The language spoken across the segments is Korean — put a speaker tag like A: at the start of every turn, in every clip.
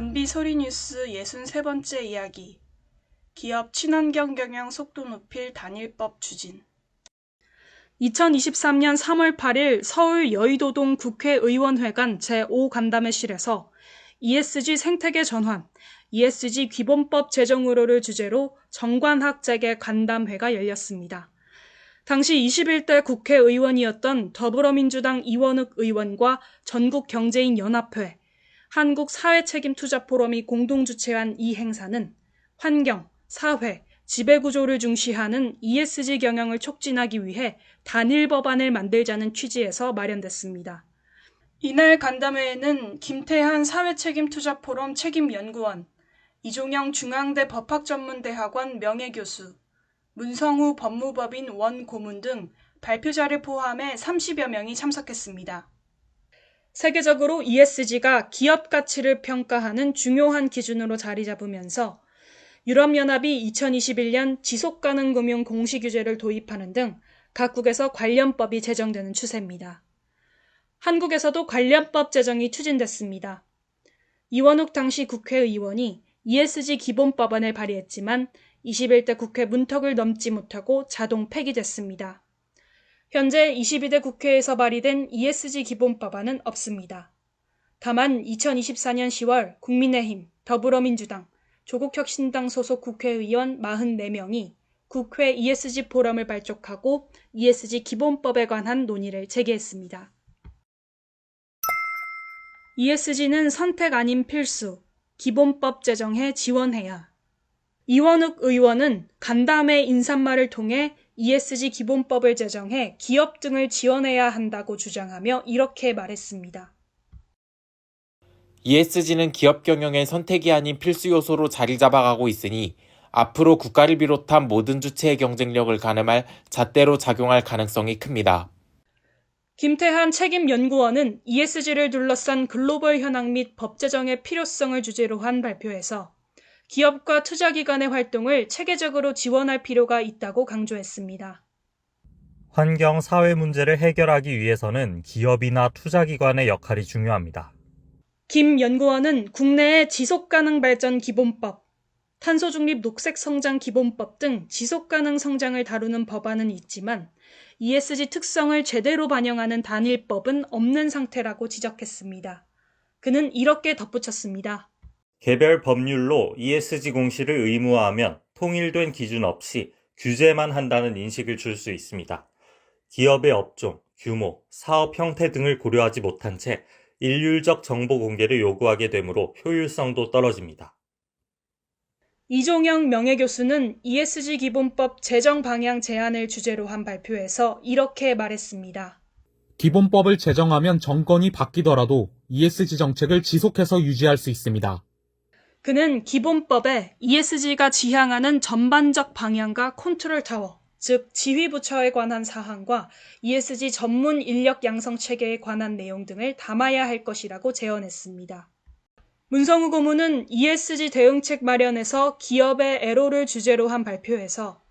A: 단비 소리뉴스 63번째 이야기 기업 친환경 경영 속도 높일 단일법 추진 2023년 3월 8일 서울 여의도동 국회의원회관 제5간담회실에서 ESG 생태계 전환, ESG 기본법 제정 의료를 주제로 정관학 재개 간담회가 열렸습니다. 당시 21대 국회의원이었던 더불어민주당 이원욱 의원과 전국경제인 연합회, 한국 사회책임 투자 포럼이 공동 주최한 이 행사는 환경, 사회, 지배구조를 중시하는 ESG 경영을 촉진하기 위해 단일 법안을 만들자는 취지에서 마련됐습니다. 이날 간담회에는 김태한 사회책임투자포럼 책임연구원, 이종영 중앙대 법학전문대학원 명예교수, 문성우 법무법인 원고문 등 발표자를 포함해 30여 명이 참석했습니다. 세계적으로 ESG가 기업 가치를 평가하는 중요한 기준으로 자리 잡으면서 유럽연합이 2021년 지속가능 금융 공시 규제를 도입하는 등 각국에서 관련법이 제정되는 추세입니다. 한국에서도 관련법 제정이 추진됐습니다. 이원욱 당시 국회의원이 ESG 기본법안을 발의했지만 21대 국회 문턱을 넘지 못하고 자동 폐기됐습니다. 현재 22대 국회에서 발의된 ESG 기본법안은 없습니다. 다만 2024년 10월 국민의힘, 더불어민주당, 조국혁신당 소속 국회의원 44명이 국회 ESG 포럼을 발족하고 ESG 기본법에 관한 논의를 제기했습니다. ESG는 선택 아닌 필수, 기본법 제정에 지원해야. 이원욱 의원은 간담회 인사말을 통해 ESG 기본법을 제정해 기업 등을 지원해야 한다고 주장하며 이렇게 말했습니다.
B: ESG는 기업 경영의 선택이 아닌 필수 요소로 자리 잡아가고 있으니 앞으로 국가를 비롯한 모든 주체의 경쟁력을 가늠할 잣대로 작용할 가능성이 큽니다.
A: 김태한 책임연구원은 ESG를 둘러싼 글로벌 현황 및 법 제정의 필요성을 주제로 한 발표에서 기업과 투자기관의 활동을 체계적으로 지원할 필요가 있다고 강조했습니다.
C: 환경 사회 문제를 해결하기 위해서는 기업이나 투자기관의 역할이 중요합니다.
A: 김 연구원은 국내의 지속가능 발전 기본법, 탄소중립 녹색 성장 기본법 등 지속가능 성장을 다루는 법안은 있지만 ESG 특성을 제대로 반영하는 단일법은 없는 상태라고 지적했습니다. 그는 이렇게 덧붙였습니다.
C: 개별 법률로 ESG 공시를 의무화하면 통일된 기준 없이 규제만 한다는 인식을 줄 수 있습니다. 기업의 업종, 규모, 사업 형태 등을 고려하지 못한 채 일률적 정보 공개를 요구하게 되므로 효율성도 떨어집니다.
A: 이종영 명예교수는 ESG 기본법 제정 방향 제안을 주제로 한 발표에서 이렇게 말했습니다.
D: 기본법을 제정하면 정권이 바뀌더라도 ESG 정책을 지속해서 유지할 수 있습니다.
A: 그는 기본법에 ESG가 지향하는 전반적 방향과 컨트롤 타워, 즉 지휘 부처에 관한 사항과 ESG 전문 인력 양성 체계에 관한 내용 등을 담아야 할 것이라고 제언했습니다. 문성우 고문은 ESG 대응책 마련에서 기업의 애로를 주제로 한 발표에서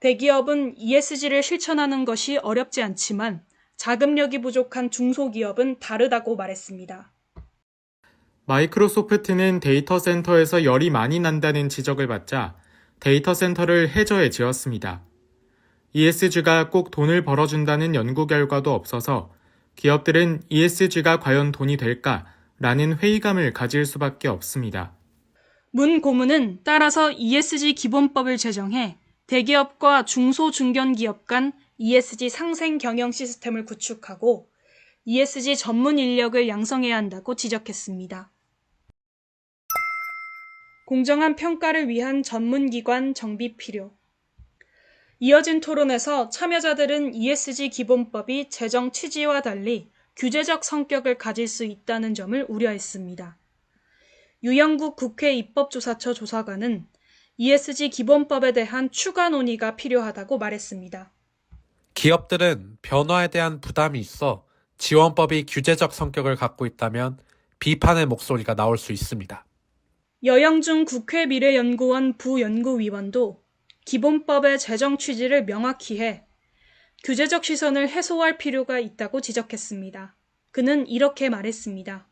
A: 대기업은 ESG를 실천하는 것이 어렵지 않지만 자금력이 부족한 중소기업은 다르다고 말했습니다.
E: 마이크로소프트는 데이터 센터에서 열이 많이 난다는 지적을 받자 데이터 센터를 해저에 지었습니다. ESG가 꼭 돈을 벌어준다는 연구 결과도 없어서 기업들은 ESG가 과연 돈이 될까? 라는 회의감을 가질 수밖에 없습니다.
A: 문 고문은 따라서 ESG 기본법을 제정해 대기업과 중소 중견기업 간 ESG 상생 경영 시스템을 구축하고 ESG 전문 인력을 양성해야 한다고 지적했습니다. 공정한 평가를 위한 전문기관 정비 필요. 이어진 토론에서 참여자들은 ESG 기본법이 제정 취지와 달리 규제적 성격을 가질 수 있다는 점을 우려했습니다. 유영국 국회 입법조사처 조사관은 ESG 기본법에 대한 추가 논의가 필요하다고 말했습니다.
F: 기업들은 변화에 대한 부담이 있어 지원법이 규제적 성격을 갖고 있다면 비판의 목소리가 나올 수 있습니다.
A: 여영중 국회 미래연구원 부연구위원도 기본법의 제정 취지를 명확히 해 규제적 시선을 해소할 필요가 있다고 지적했습니다. 그는 이렇게 말했습니다.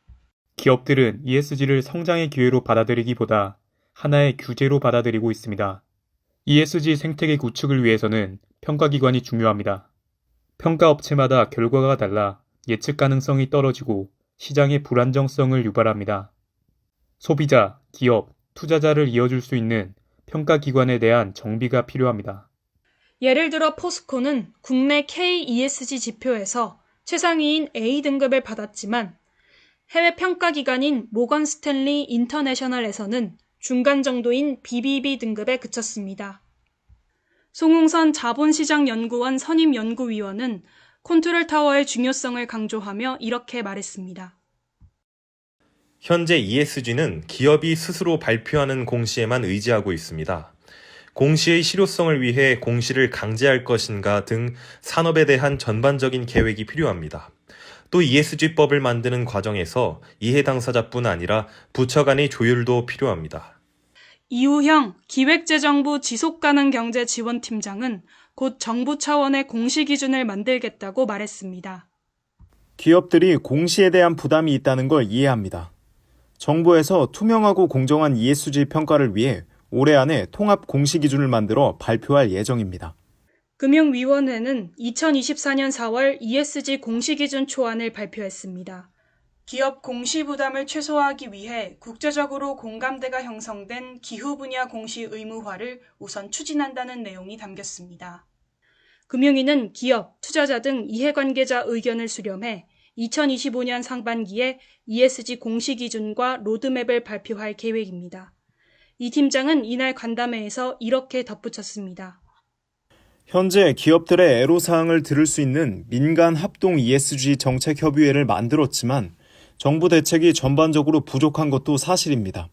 G: 기업들은 ESG를 성장의 기회로 받아들이기보다 하나의 규제로 받아들이고 있습니다. ESG 생태계 구축을 위해서는 평가기관이 중요합니다. 평가업체마다 결과가 달라 예측 가능성이 떨어지고 시장의 불안정성을 유발합니다. 소비자, 기업, 투자자를 이어줄 수 있는 평가 기관에 대한 정비가 필요합니다.
A: 예를 들어 포스코는 국내 K ESG 지표에서 최상위인 A 등급을 받았지만 해외 평가 기관인 모건 스탠리 인터내셔널에서는 중간 정도인 BBB 등급에 그쳤습니다. 송웅선 자본시장연구원 선임연구위원은 콘트롤 타워의 중요성을 강조하며 이렇게 말했습니다.
H: 현재 ESG는 기업이 스스로 발표하는 공시에만 의지하고 있습니다. 공시의 실효성을 위해 공시를 강제할 것인가 등 산업에 대한 전반적인 계획이 필요합니다. 또 ESG법을 만드는 과정에서 이해 당사자뿐 아니라 부처 간의 조율도 필요합니다.
A: 이우형 기획재정부 지속가능 경제 지원팀장은 곧 정부 차원의 공시 기준을 만들겠다고 말했습니다.
I: 기업들이 공시에 대한 부담이 있다는 걸 이해합니다. 정부에서 투명하고 공정한 ESG 평가를 위해 올해 안에 통합 공시 기준을 만들어 발표할 예정입니다.
A: 금융위원회는 2024년 4월 ESG 공시 기준 초안을 발표했습니다. 기업 공시 부담을 최소화하기 위해 국제적으로 공감대가 형성된 기후 분야 공시 의무화를 우선 추진한다는 내용이 담겼습니다. 금융위는 기업, 투자자 등 이해관계자 의견을 수렴해 2025년 상반기에 ESG 공시 기준과 로드맵을 발표할 계획입니다. 이 팀장은 이날 간담회에서 이렇게 덧붙였습니다.
I: 현재 기업들의 애로사항을 들을 수 있는 민간 합동 ESG 정책 협의회를 만들었지만 정부 대책이 전반적으로 부족한 것도 사실입니다.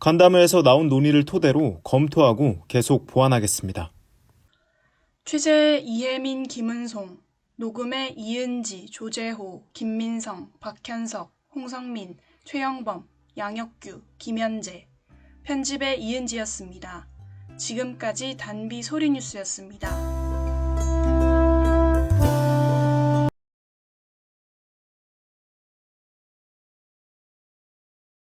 I: 간담회에서 나온 논의를 토대로 검토하고 계속 보완하겠습니다.
A: 취재 이혜민, 김은송, 녹음의 이은지, 조재호, 김민성, 박현석, 홍성민, 최영범, 양혁규, 김현재, 편집의 이은지였습니다. 지금까지 단비 소리뉴스였습니다.